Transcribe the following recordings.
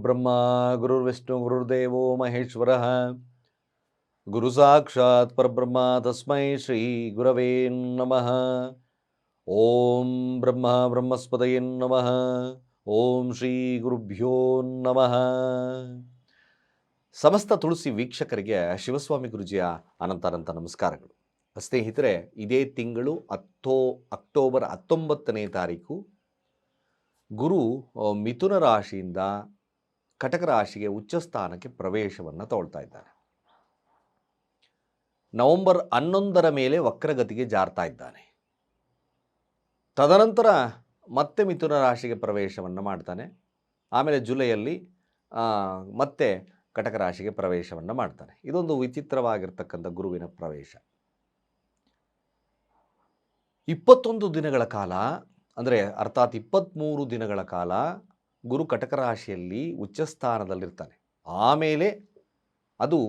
ಗುರುರ್ಬ್ರಹ್ಮ ಗುರುರ್ವಿಷ್ಣು ಗುರುರ್ದೇವೋ ಮಹೇಶ್ವರ ಗುರು ಸಾಕ್ಷಾತ್ ಪರಬ್ರಹ್ಮ ತಸ್ಮೈ ಶ್ರೀ ಗುರವೇ ನಮಃ ಓಂ ಬ್ರಹ್ಮ ಬ್ರಹ್ಮಸ್ಪದಯೇ ನಮಃ ಓಂ ಶ್ರೀ ಗುರುಭ್ಯೋ ನಮಃ ಸಮಸ್ತ ತುಳಸಿ ವೀಕ್ಷಕರಿಗೆ ಶಿವಸ್ವಾಮಿ ಗುರುಜಿಯ ಅನಂತಾನಂತ ನಮಸ್ಕಾರಗಳು. ಸ್ನೇಹಿತರೆ, ಇದೇ ತಿಂಗಳು ಹತ್ತೋ, ಅಕ್ಟೋಬರ್ ಹತ್ತೊಂಬತ್ತನೇ ತಾರೀಕು. ಗುರು ಮಿಥುನ ರಾಶಿಯಿಂದ ಕಟಕ ರಾಶಿಗೆ ಉಚ್ಚ ಸ್ಥಾನಕ್ಕೆ ಪ್ರವೇಶವನ್ನು ತಗೊಳ್ತಾ ಇದ್ದಾನೆ. ನವೆಂಬರ್ ಹನ್ನೊಂದರ ಮೇಲೆ ವಕ್ರಗತಿಗೆ ಜಾರ್ತಾ ಇದ್ದಾನೆ. ತದನಂತರ ಮತ್ತೆ ಮಿಥುನ ರಾಶಿಗೆ ಪ್ರವೇಶವನ್ನು ಮಾಡ್ತಾನೆ. ಆಮೇಲೆ ಜುಲೈಯಲ್ಲಿ ಮತ್ತೆ ಕಟಕ ರಾಶಿಗೆ ಪ್ರವೇಶವನ್ನು ಮಾಡ್ತಾನೆ. ಇದೊಂದು ವಿಚಿತ್ರವಾಗಿರ್ತಕ್ಕಂಥ ಗುರುವಿನ ಪ್ರವೇಶ. ಇಪ್ಪತ್ತೊಂದು ದಿನಗಳ ಕಾಲ, ಅಂದರೆ ಅರ್ಥಾತ್ ಇಪ್ಪತ್ತ್ಮೂರು ದಿನಗಳ ಕಾಲ ಗುರು ಕಟಕ ರಾಶಿಯಲ್ಲಿ ಉಚ್ಚಸ್ಥಾನದಲ್ಲಿರ್ತಾನೆ. ಆಮೇಲೆ ಅದು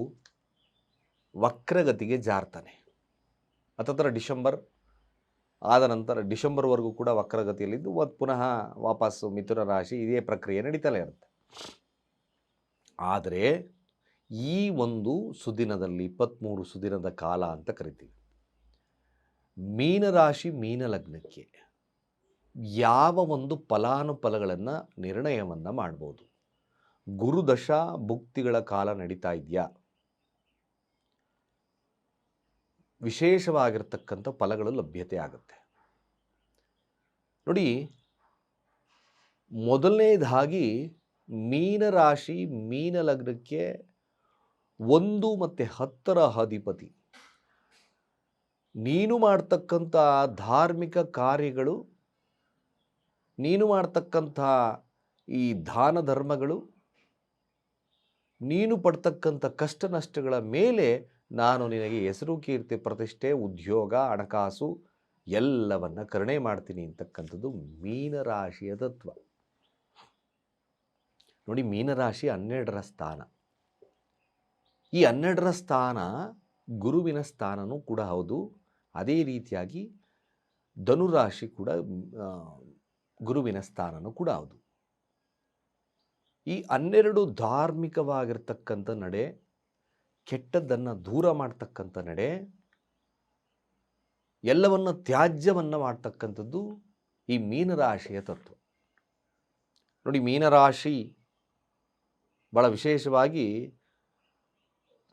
ವಕ್ರಗತಿಗೆ ಜಾರ್ತಾನೆ. ಹತ್ತತ್ರ ಡಿಸೆಂಬರ್ ಆದ ನಂತರ ಡಿಸೆಂಬರ್ವರೆಗೂ ಕೂಡ ವಕ್ರಗತಿಯಲ್ಲಿದ್ದು ಮತ್ತು ಪುನಃ ವಾಪಸ್ಸು ಮಿಥುನ ರಾಶಿ ಇದೇ ಪ್ರಕ್ರಿಯೆ ನಡೀತಲೇ ಇರುತ್ತೆ. ಆದರೆ ಈ ಒಂದು ಸುದಿನದಲ್ಲಿ ಇಪ್ಪತ್ತ್ಮೂರು ಸುದಿನದ ಕಾಲ ಅಂತ ಕರಿತೀವಿ. ಮೀನರಾಶಿ ಮೀನ ಲಗ್ನಕ್ಕೆ ಯಾವ ಒಂದು ಫಲಾನುಫಲಗಳನ್ನು ನಿರ್ಣಯವನ್ನು ಮಾಡ್ಬೋದು. ಗುರುದಶಾ ಭುಕ್ತಿಗಳ ಕಾಲ ನಡೀತಾ ಇದೆಯಾ? ವಿಶೇಷವಾಗಿರ್ತಕ್ಕಂಥ ಫಲಗಳು ಲಭ್ಯತೆ ಆಗುತ್ತೆ. ನೋಡಿ, ಮೊದಲನೇದಾಗಿ ಮೀನರಾಶಿ ಮೀನ ಲಗ್ನಕ್ಕೆ ಒಂದು ಮತ್ತು ಹತ್ತರ ಅಧಿಪತಿ. ನೀನು ಮಾಡ್ತಕ್ಕಂಥ ಧಾರ್ಮಿಕ ಕಾರ್ಯಗಳು ನೀನು ಮಾಡ್ತಕ್ಕಂಥ ಈ ದಾನ ಧರ್ಮಗಳು, ನೀನು ಪಡ್ತಕ್ಕಂಥ ಕಷ್ಟ ನಷ್ಟಗಳ ಮೇಲೆ ನಾನು ನಿನಗೆ ಹೆಸರು, ಕೀರ್ತಿ, ಪ್ರತಿಷ್ಠೆ, ಉದ್ಯೋಗ, ಹಣಕಾಸು ಎಲ್ಲವನ್ನ ಕರುಣೆ ಮಾಡ್ತೀನಿ ಅಂತಕ್ಕಂಥದ್ದು ಮೀನರಾಶಿಯ ತತ್ವ. ನೋಡಿ, ಮೀನರಾಶಿ ಹನ್ನೆರಡರ ಸ್ಥಾನ. ಈ ಹನ್ನೆರಡರ ಸ್ಥಾನ ಗುರುವಿನ ಸ್ಥಾನನೂ ಕೂಡ ಹೌದು. ಅದೇ ರೀತಿಯಾಗಿ ಧನುರಾಶಿ ಕೂಡ ಗುರುವಿನ ಸ್ಥಾನನೂ ಕೂಡ ಹೌದು. ಈ ಹನ್ನೆರಡು ಧಾರ್ಮಿಕವಾಗಿರ್ತಕ್ಕಂಥ ನಡೆ, ಕೆಟ್ಟದ್ದನ್ನು ದೂರ ಮಾಡ್ತಕ್ಕಂಥ ನಡೆ, ಎಲ್ಲವನ್ನ ತ್ಯಾಜ್ಯವನ್ನು ಮಾಡ್ತಕ್ಕಂಥದ್ದು ಈ ಮೀನರಾಶಿಯ ತತ್ವ. ನೋಡಿ, ಮೀನರಾಶಿ ಭಾಳ ವಿಶೇಷವಾಗಿ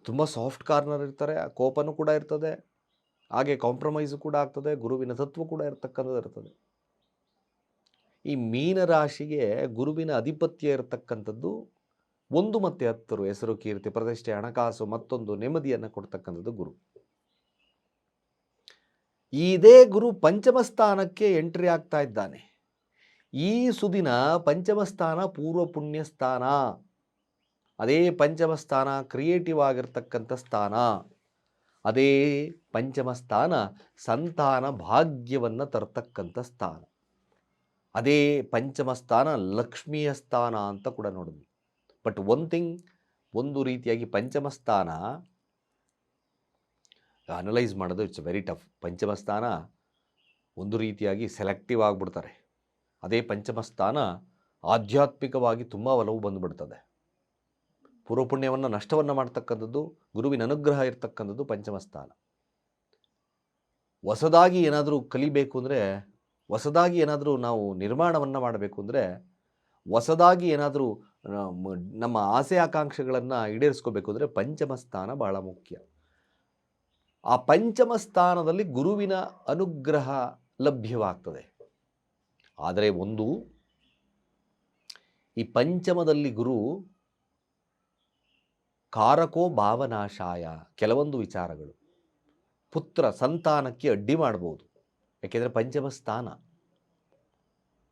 ತುಂಬ ಸಾಫ್ಟ್ ಕಾರ್ನರ್ ಇರ್ತಾರೆ, ಕೋಪನೂ ಕೂಡ ಇರ್ತದೆ, ಹಾಗೆ ಕಾಂಪ್ರಮೈಸು ಕೂಡ ಆಗ್ತದೆ, ಗುರುವಿನ ತತ್ವ ಕೂಡ ಇರ್ತಕ್ಕಂಥದ್ದು ಇರ್ತದೆ. ಈ ಮೀನರಾಶಿಗೆ ಗುರುವಿನ ಅಧಿಪತ್ಯ ಇರತಕ್ಕಂಥದ್ದು ಒಂದು ಮತ್ತೆ ಹತ್ತರು, ಹೆಸರು, ಕೀರ್ತಿ, ಪ್ರತಿಷ್ಠೆ, ಹಣಕಾಸು, ಮತ್ತೊಂದು ನೆಮ್ಮದಿಯನ್ನು ಕೊಡ್ತಕ್ಕಂಥದ್ದು ಗುರು. ಇದೇ ಗುರು ಪಂಚಮ ಸ್ಥಾನಕ್ಕೆ ಎಂಟ್ರಿ ಆಗ್ತಾ ಇದ್ದಾನೆ. ಈ ಸುದಿನ ಪಂಚಮ ಸ್ಥಾನ ಪೂರ್ವ ಪುಣ್ಯ ಸ್ಥಾನ. ಅದೇ ಪಂಚಮ ಸ್ಥಾನ ಕ್ರಿಯೇಟಿವ್ ಆಗಿರ್ತಕ್ಕಂಥ ಸ್ಥಾನ. ಅದೇ ಪಂಚಮ ಸ್ಥಾನ ಸಂತಾನ ಭಾಗ್ಯವನ್ನು ತರ್ತಕ್ಕಂಥ ಸ್ಥಾನ. ಅದೇ ಪಂಚಮ ಸ್ಥಾನ ಲಕ್ಷ್ಮಿಯ ಸ್ಥಾನ ಅಂತ ಕೂಡ ನೋಡಿದ್ವಿ. ಬಟ್ ಒನ್ ಥಿಂಗ್ ಒಂದು ರೀತಿಯಾಗಿ ಪಂಚಮ ಸ್ಥಾನ ಅನಲೈಸ್ ಮಾಡೋದು ಇಟ್ಸ್ ವೆರಿ ಟಫ್ ಪಂಚಮ ಸ್ಥಾನ ಒಂದು ರೀತಿಯಾಗಿ ಸೆಲೆಕ್ಟಿವ್ ಆಗಿಬಿಡ್ತಾರೆ. ಅದೇ ಪಂಚಮ ಸ್ಥಾನ ಆಧ್ಯಾತ್ಮಿಕವಾಗಿ ತುಂಬ ಒಲವು ಬಂದುಬಿಡ್ತದೆ. ಪೂರ್ವಪುಣ್ಯವನ್ನು ನಷ್ಟವನ್ನು ಮಾಡ್ತಕ್ಕಂಥದ್ದು, ಗುರುವಿನ ಅನುಗ್ರಹ ಇರ್ತಕ್ಕಂಥದ್ದು ಪಂಚಮ ಸ್ಥಾನ ಹೊಸದಾಗಿ ಏನಾದರೂ ಕಲಿಬೇಕು ಅಂದರೆ ಹೊಸದಾಗಿ ಏನಾದರೂ ನಾವು ನಿರ್ಮಾಣವನ್ನು ಮಾಡಬೇಕು ಅಂದರೆ ಹೊಸದಾಗಿ ಏನಾದರೂ ನಮ್ಮ ಆಸೆ ಆಕಾಂಕ್ಷೆಗಳನ್ನು ಈಡೇರಿಸ್ಕೋಬೇಕು ಅಂದರೆ ಪಂಚಮ ಸ್ಥಾನ ಬಹಳ ಮುಖ್ಯ. ಆ ಪಂಚಮ ಸ್ಥಾನದಲ್ಲಿ ಗುರುವಿನ ಅನುಗ್ರಹ ಲಭ್ಯವಾಗ್ತದೆ. ಆದರೆ ಒಂದು, ಈ ಪಂಚಮದಲ್ಲಿ ಗುರು ಕಾರಕೋ ಭಾವನಾಶಾಯ ಕೆಲವೊಂದು ವಿಚಾರಗಳು. ಪುತ್ರ ಸಂತಾನಕ್ಕೆ ಅಡ್ಡಿ ಮಾಡ್ಬೋದು. ಯಾಕೆಂದರೆ ಪಂಚಮ ಸ್ಥಾನ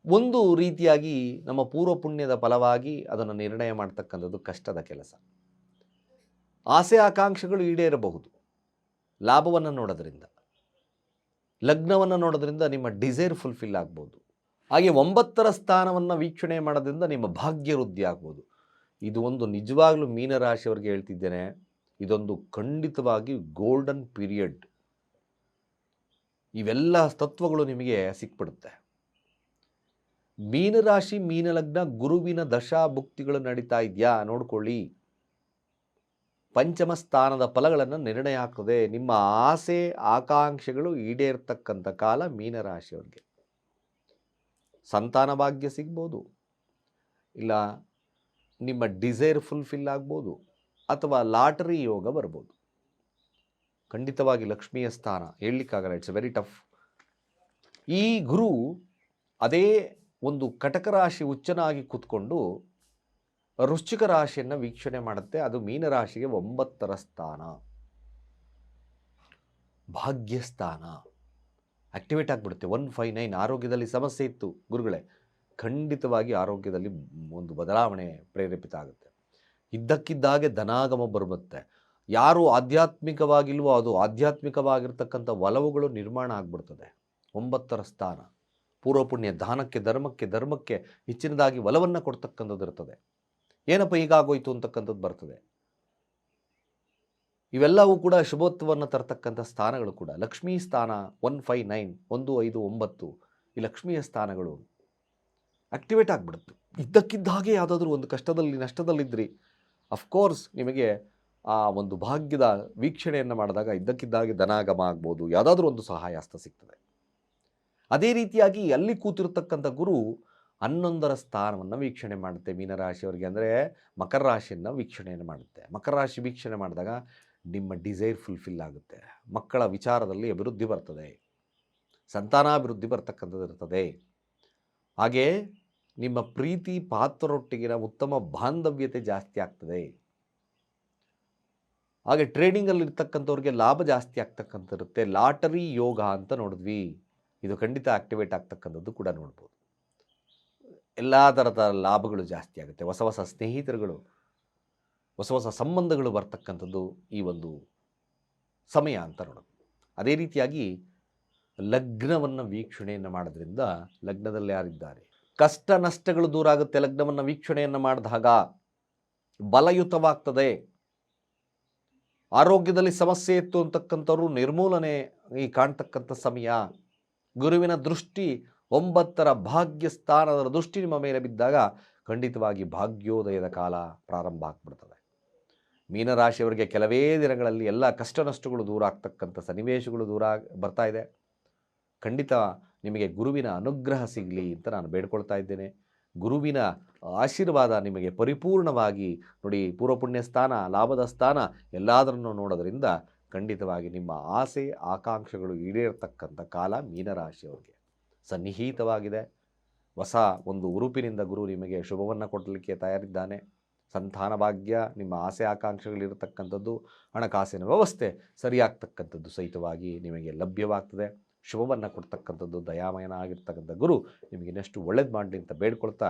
ಒಂದು ರೀತಿಯಾಗಿ ನಮ್ಮ ಪೂರ್ವ ಪುಣ್ಯದ ಫಲವಾಗಿ ಅದನ್ನು ನಿರ್ಣಯ ಮಾಡ್ತಕ್ಕಂಥದ್ದು ಕಷ್ಟದ ಕೆಲಸ. ಆಸೆ ಆಕಾಂಕ್ಷೆಗಳು ಈಡೇರಬಹುದು. ಲಾಭವನ್ನು ನೋಡೋದ್ರಿಂದ. ಲಗ್ನವನ್ನು ನೋಡೋದ್ರಿಂದ ನಿಮ್ಮ ಡಿಸೈರ್ ಫುಲ್ಫಿಲ್ ಆಗ್ಬೋದು. ಹಾಗೆ ಒಂಬತ್ತರ ಸ್ಥಾನವನ್ನು ವೀಕ್ಷಣೆ ಮಾಡೋದ್ರಿಂದ ನಿಮ್ಮ ಭಾಗ್ಯ ವೃದ್ಧಿ ಆಗ್ಬೋದು. ಇದು ಒಂದು ನಿಜವಾಗ್ಲೂ ಮೀನರಾಶಿಯವರಿಗೆ ಹೇಳ್ತಿದ್ದೇನೆ. ಇದೊಂದು ಖಂಡಿತವಾಗಿ ಗೋಲ್ಡನ್ ಪೀರಿಯಡ್ ಇವೆಲ್ಲ ತತ್ವಗಳು ನಿಮಗೆ ಸಿಕ್ಬಿಡುತ್ತೆ. ಮೀನರಾಶಿ, ಮೀನಲಗ್ನ, ಗುರುವಿನ ದಶಾ ಭುಕ್ತಿಗಳು ನಡೀತಾ ಇದೆಯಾ? ನೋಡ್ಕೊಳ್ಳಿ. ಪಂಚಮ ಸ್ಥಾನದ ಫಲಗಳನ್ನು ನಿರ್ಣಯ ಆಗ್ತದೆ. ನಿಮ್ಮ ಆಸೆ, ಆಕಾಂಕ್ಷೆಗಳು ಈಡೇರ್ತಕ್ಕಂಥ ಕಾಲ ಮೀನರಾಶಿಯವ್ರಿಗೆ. ಸಂತಾನ ಭಾಗ್ಯ ಸಿಗ್ಬೋದು. ಇಲ್ಲ, ನಿಮ್ಮ ಡಿಸೈರ್ ಫುಲ್ಫಿಲ್ ಆಗ್ಬೋದು. ಅಥವಾ ಲಾಟರಿ ಯೋಗ ಬರ್ಬೋದು. ಖಂಡಿತವಾಗಿ ಲಕ್ಷ್ಮಿಯ ಸ್ಥಾನ. ಹೇಳಲಿಕ್ಕಾಗಲ್ಲ ಇಟ್ಸ್ ವೆರಿ ಟಫ್ ಈ ಗುರು ಅದೇ ಒಂದು ಕಟಕ ರಾಶಿ ಉಚ್ಚನಾಗಿ ಕೂತ್ಕೊಂಡು ರುಚಿಕ ರಾಶಿಯನ್ನು ವೀಕ್ಷಣೆ ಮಾಡುತ್ತೆ. ಅದು ಮೀನರಾಶಿಗೆ ಒಂಬತ್ತರ ಸ್ಥಾನ. ಭಾಗ್ಯಸ್ಥಾನ ಆಕ್ಟಿವೇಟ್ ಆಗಿಬಿಡುತ್ತೆ. ಒನ್ ಫೈ ನೈನ್ ಆರೋಗ್ಯದಲ್ಲಿ ಸಮಸ್ಯೆ ಇತ್ತು. ಗುರುಗಳೇ, ಖಂಡಿತವಾಗಿ ಆರೋಗ್ಯದಲ್ಲಿ ಒಂದು ಬದಲಾವಣೆ ಪ್ರೇರೇಪಿತ ಆಗುತ್ತೆ. ಇದ್ದಕ್ಕಿದ್ದಾಗೆ ಧನಾಗಮ ಬರುತ್ತೆ ಯಾರು ಆಧ್ಯಾತ್ಮಿಕವಾಗಿಲ್ವೋ ಅದು ಆಧ್ಯಾತ್ಮಿಕವಾಗಿರ್ತಕ್ಕಂಥ ಒಲವುಗಳು ನಿರ್ಮಾಣ ಆಗ್ಬಿಡ್ತದೆ. ಒಂಬತ್ತರ ಸ್ಥಾನ. ಪೂರ್ವ ಪುಣ್ಯ ದಾನಕ್ಕೆ, ಧರ್ಮಕ್ಕೆ ಧರ್ಮಕ್ಕೆ ಹೆಚ್ಚಿನದಾಗಿ ಒಲವನ್ನು ಕೊಡ್ತಕ್ಕಂಥದ್ದು ಇರ್ತದೆ. ಏನಪ್ಪ ಈಗಾಗೋಯ್ತು ಅಂತಕ್ಕಂಥದ್ದು ಬರ್ತದೆ. ಇವೆಲ್ಲವೂ ಕೂಡ ಶುಭತ್ವವನ್ನು ತರತಕ್ಕಂಥ ಸ್ಥಾನಗಳು ಕೂಡ. ಲಕ್ಷ್ಮೀ ಸ್ಥಾನ ಒನ್ ಫೈ ನೈನ್, ಒಂದು ಐದು ಒಂಬತ್ತು ಈ ಲಕ್ಷ್ಮಿಯ ಸ್ಥಾನಗಳು ಆಕ್ಟಿವೇಟ್ ಆಗಿಬಿಡುತ್ತೆ. ಇದ್ದಕ್ಕಿದ್ದ ಹಾಗೆ ಯಾವುದಾದ್ರೂ ಒಂದು ಕಷ್ಟದಲ್ಲಿ ನಷ್ಟದಲ್ಲಿದ್ದರೆ ಅಫ್ಕೋರ್ಸ್ ನಿಮಗೆ ಆ ಒಂದು ಭಾಗ್ಯದ ವೀಕ್ಷಣೆಯನ್ನು ಮಾಡಿದಾಗ ಇದ್ದಕ್ಕಿದ್ದಾಗೆ ಧನಾಗಮ ಆಗ್ಬೋದು, ಯಾವುದಾದ್ರೂ ಒಂದು ಸಹಾಯ ಹಸ್ತ ಸಿಗ್ತದೆ. ಅದೇ ರೀತಿಯಾಗಿ ಅಲ್ಲಿ ಕೂತಿರ್ತಕ್ಕಂಥ ಗುರು ಹನ್ನೊಂದರ ಸ್ಥಾನವನ್ನು ವೀಕ್ಷಣೆ ಮಾಡುತ್ತೆ ಮೀನರಾಶಿಯವರಿಗೆ. ಅಂದರೆ ಮಕರ ರಾಶಿಯನ್ನು ವೀಕ್ಷಣೆಯನ್ನು ಮಾಡುತ್ತೆ. ಮಕರ ರಾಶಿ ವೀಕ್ಷಣೆ ಮಾಡಿದಾಗ ನಿಮ್ಮ ಡಿಸೈರ್ ಫುಲ್ಫಿಲ್ ಆಗುತ್ತೆ. ಮಕ್ಕಳ ವಿಚಾರದಲ್ಲಿ ಅಭಿವೃದ್ಧಿ ಬರ್ತದೆ. ಸಂತಾನಾಭಿವೃದ್ಧಿ ಬರ್ತಕ್ಕಂಥದ್ದು ಇರ್ತದೆ. ಹಾಗೆ ನಿಮ್ಮ ಪ್ರೀತಿ ಪಾತ್ರರೊಟ್ಟಿಗಿನ ಉತ್ತಮ ಬಾಂಧವ್ಯತೆ ಜಾಸ್ತಿ ಆಗ್ತದೆ. ಹಾಗೆ ಟ್ರೇಡಿಂಗಲ್ಲಿ ಇರ್ತಕ್ಕಂಥವ್ರಿಗೆ ಲಾಭ ಜಾಸ್ತಿ ಆಗ್ತಕ್ಕಂಥ ಇರುತ್ತೆ ಲಾಟರಿ ಯೋಗ ಅಂತ ನೋಡಿದ್ವಿ. ಇದು ಖಂಡಿತ ಆಕ್ಟಿವೇಟ್ ಆಗ್ತಕ್ಕಂಥದ್ದು ಕೂಡ ನೋಡ್ಬೋದು. ಎಲ್ಲ ಥರದ ಲಾಭಗಳು ಜಾಸ್ತಿ ಆಗುತ್ತೆ. ಹೊಸ ಹೊಸ ಸ್ನೇಹಿತರುಗಳು, ಹೊಸ ಹೊಸ ಸಂಬಂಧಗಳು ಬರ್ತಕ್ಕಂಥದ್ದು ಈ ಒಂದು ಸಮಯ ಅಂತ ನೋಡೋದು ಅದೇ ರೀತಿಯಾಗಿ ಲಗ್ನವನ್ನು ವೀಕ್ಷಣೆಯನ್ನು ಮಾಡೋದ್ರಿಂದ ಲಗ್ನದಲ್ಲಿ ಯಾರಿದ್ದಾರೆ? ಕಷ್ಟ ನಷ್ಟಗಳು ದೂರ ಆಗುತ್ತೆ ಲಗ್ನವನ್ನು ವೀಕ್ಷಣೆಯನ್ನು ಮಾಡಿದಾಗ. ಬಲಯುತವಾಗ್ತದೆ. ಆರೋಗ್ಯದಲ್ಲಿ ಸಮಸ್ಯೆ ಇತ್ತು ಅಂತಕ್ಕಂಥವ್ರು ನಿರ್ಮೂಲನೆ ಈ ಕಾಣ್ತಕ್ಕಂಥ ಸಮಯ. ಗುರುವಿನ ದೃಷ್ಟಿ ಒಂಬತ್ತರ ಭಾಗ್ಯ ಸ್ಥಾನದ ದೃಷ್ಟಿ ನಿಮ್ಮ ಮೇಲೆ ಬಿದ್ದಾಗ ಖಂಡಿತವಾಗಿ ಭಾಗ್ಯೋದಯದ ಕಾಲ ಪ್ರಾರಂಭ ಆಗ್ಬಿಡ್ತದೆ. ಮೀನರಾಶಿಯವರಿಗೆ ಕೆಲವೇ ದಿನಗಳಲ್ಲಿ ಎಲ್ಲ ಕಷ್ಟ ನಷ್ಟಗಳು ದೂರ ಆಗ್ತಕ್ಕಂಥ ಸನ್ನಿವೇಶಗಳು ದೂರ ಬರ್ತಾ ಇದೆ. ಖಂಡಿತ ನಿಮಗೆ ಗುರುವಿನ ಅನುಗ್ರಹ ಸಿಗಲಿ ಅಂತ ನಾನು ಬೇಡ್ಕೊಳ್ತಾ ಇದ್ದೇನೆ. ಗುರುವಿನ ಆಶೀರ್ವಾದ ನಿಮಗೆ ಪರಿಪೂರ್ಣವಾಗಿ ನೋಡಿ ಪೂರ್ವ ಪುಣ್ಯ ಸ್ಥಾನ, ಲಾಭದ ಸ್ಥಾನ ಎಲ್ಲದರನ್ನು ನೋಡೋದರಿಂದ ಖಂಡಿತವಾಗಿ ನಿಮ್ಮ ಆಸೆ, ಆಕಾಂಕ್ಷೆಗಳು ಈಡೇರ್ತಕ್ಕಂಥ ಕಾಲ ಮೀನರಾಶಿಯವರಿಗೆ. ಸನ್ನಿಹಿತವಾಗಿದೆ. ಹೊಸ ಒಂದು ಉರುಪಿನಿಂದ ಗುರು ನಿಮಗೆ ಶುಭವನ್ನು ಕೊಡಲಿಕ್ಕೆ ತಯಾರಿದ್ದಾನೆ. ಸಂತಾನ ಭಾಗ್ಯ, ನಿಮ್ಮ ಆಸೆ ಆಕಾಂಕ್ಷೆಗಳಿರತಕ್ಕಂಥದ್ದು ಹಣಕಾಸಿನ ವ್ಯವಸ್ಥೆ ಸರಿಯಾಗ್ತಕ್ಕಂಥದ್ದು ಸಹಿತವಾಗಿ ನಿಮಗೆ ಲಭ್ಯವಾಗ್ತದೆ. ಶುಭವನ್ನು ಕೊಡ್ತಕ್ಕಂಥದ್ದು ದಯಾಮಯನ ಆಗಿರ್ತಕ್ಕಂಥ ಗುರು ನಿಮಗೆ ಇನ್ನಷ್ಟು ಒಳ್ಳೇದು ಮಾಡಲಿ ಅಂತ ಬೇಡ್ಕೊಳ್ತಾ